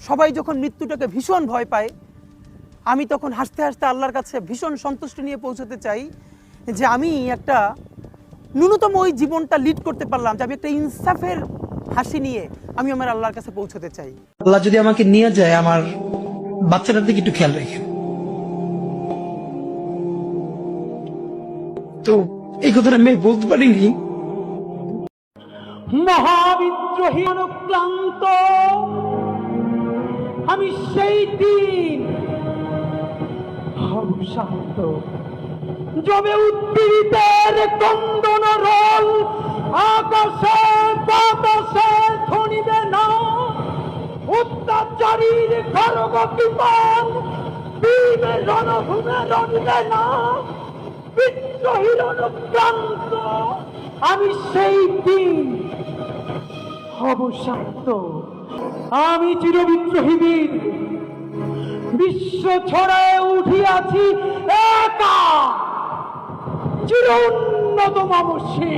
সবাই যখন মৃত্যুটাকে ভীষণ ভয় পায় আমি তখন হাসতে হাসতে আল্লাহর কাছে ভীষণ সন্তুষ্টি নিয়ে পৌঁছতে চাই যে আমি একটা ন্যূনতম ওই জীবনটা লিড করতে পারলাম যে আমি একটা ইনসাফের হাসি নিয়ে আমি আমার আল্লাহর কাছে পৌঁছতে চাই। আল্লাহ যদি আমাকে নিয়ে যায় আমার বাচ্চাটার দিকে একটু খেয়াল রেখে। তো এই কথাটা আমি বলতে পারিনি। মহাবিদ্রোহী অনুক্লান্ত আমি সেই দিন হব শান্ত। যবে উদ্পীড়িতের কন্দন রোল, আকাশে বাতাসে ধনিবে না। অত্যাচারীর খরগ বিমান বীর রণভূমে রণিবে না। বিদ্রোহীর অনুক্রান্ত আমি সেই দিন হব শান্ত। আমি চিরবিদ্রোহী বীর বিশ্ব ছড়ায় উঠিয়াছি একা। চির উন্নত মামসী